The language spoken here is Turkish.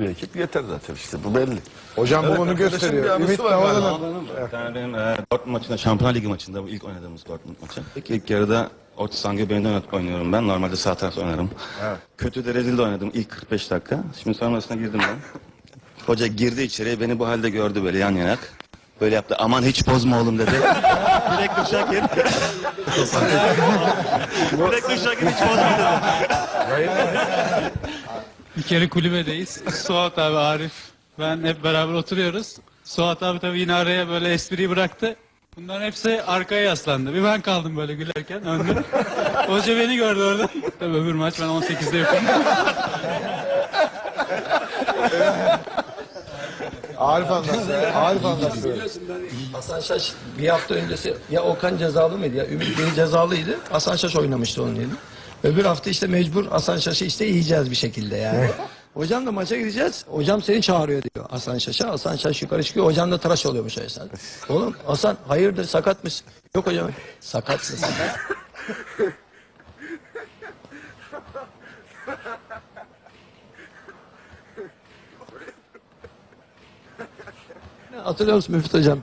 bir ekip yeter zaten işte bu belli. Hocam bu bunu arkadaşın gösteriyor. bir anısı Ümit var galiba. Davalı'nın Bir tane benim e, Dortmund maçında, Şampiyonlar Ligi maçında, bu ilk oynadığımız Dortmund maçı. İlk, ilk yarıda orta saha göbeğinde oynat- oynuyorum ben. Normalde sağ tarafta oynarım. Kötü de rezil de oynadım ilk 45 dakika. Şimdi sonrasına girdim ben. Hoca girdi içeriye, beni bu halde gördü böyle yan yanak. Böyle yaptı, aman hiç bozma oğlum dedi. Direkt duşa gir. Direkt duşa gir, hiç bozma dedi. Bir kere kulübedeyiz. Suat abi, Arif, ben hep beraber oturuyoruz. Suat abi tabii yine araya böyle espriyi bıraktı. Bunların hepsi arkaya yaslandı. Bir ben kaldım böyle gülerken önde. Hoca beni gördü orada. Tabii öbür maç ben 18'de yokum. Arif anlatsın. Arif anlatsın. Biliyorsun ben Hasan Şaş bir hafta öncesi ya Okan cezalı mıydı ya Ümit Bey cezalıydı. Hasan Şaş oynamıştı onun yerine. Öbür hafta işte mecbur Hasan Şaş'ı işte yiyeceğiz bir şekilde yani. Hocam da maça gideceğiz. Hocam seni çağırıyor diyor Hasan Şaş'a. Hasan Şaş yukarı çıkıyor. Hocam da tıraş oluyormuş esnada. Oğlum Hasan hayırdır sakat mısın? Yok hocam. Sakatsın sakat. Hatırlıyor musun Müftü Hocam?